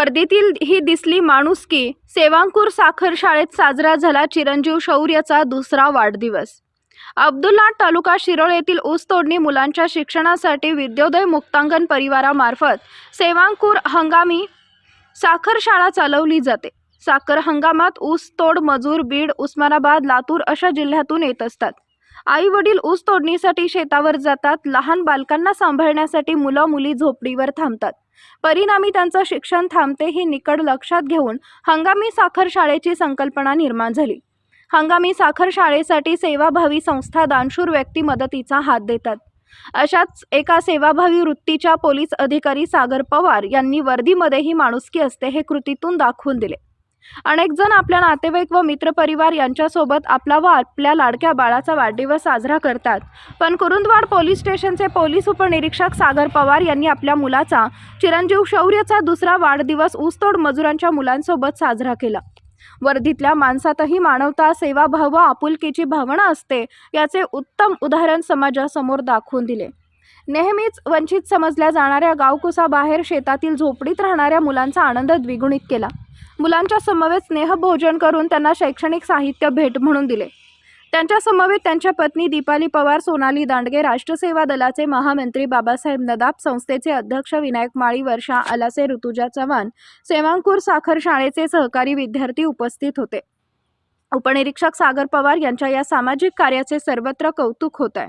वर्दीतील ही दिसली माणुसकी सेवांकूर साखर शाळेत साजरा झाला चिरंजीव शौर्याचा दुसरा वाढदिवस. अब्दुल्ला तालुका शिरोळ येथील ऊस तोडणी मुलांच्या शिक्षणासाठी विद्योदय मुक्तांगण परिवारामार्फत सेवांकूर हंगामी साखर शाळा चालवली जाते. साखर हंगामात ऊस तोड मजूर बीड उस्मानाबाद लातूर अशा जिल्ह्यातून येत असतात. आई वडील ऊस तोडणीसाठी शेतावर जातात लहान बालकांना सांभाळण्यासाठी मुलं मुली झोपडीवर थांबतात. परिणामी त्यांचं शिक्षण थांबते ही निकड लक्षात घेऊन हंगामी साखर शाळेची संकल्पना निर्माण झाली. हंगामी साखर शाळेसाठी सेवाभावी संस्था दानशूर व्यक्ती मदतीचा हात देतात. अशाच एका सेवाभावी वृत्तीच्या पोलीस अधिकारी सागर पवार यांनी वर्दीमध्येही माणुसकी असते हे कृतीतून दाखवून दिले. अनेक जण आपल्या नातेवाईक व मित्रपरिवार यांच्यासोबत आपला व आपल्या लाडक्या बाळाचा वाढदिवस साजरा करतात. पण कुरुंदवाड पोलीस स्टेशनचे पोलीस उपनिरीक्षक सागर पवार यांनी आपल्या मुलाचा चिरंजीव शौर्यचा दुसरा वाढदिवस ऊसतोड मजुरांच्या मुलांसोबत साजरा केला. वर्धीतल्या माणसातही मानवता सेवाभाव व आपुलकीची भावना असते याचे उत्तम उदाहरण समाजासमोर दाखवून दिले. नेहमीच वंचित समजल्या जाणाऱ्या गावकुसाबाहेर शेतातील झोपडीत राहणाऱ्या मुलांचा आनंद द्विगुणित केला. मुलांच्या समवेत स्नेहभोजन करून त्यांना शैक्षणिक साहित्य भेट म्हणून दिले. त्यांच्या समवेत त्यांच्या पत्नी दीपाली पवार सोनाली दांडगे राष्ट्रसेवा दलाचे महामंत्री बाबासाहेब नदाब संस्थेचे अध्यक्ष विनायक माळी वर्षा आलासे ऋतुजा चव्हाण सेवांकूर साखर शाळेचे सहकारी विद्यार्थी उपस्थित होते. उपनिरीक्षक सागर पवार यांच्या या सामाजिक कार्याचे सर्वत्र कौतुक होत आहे.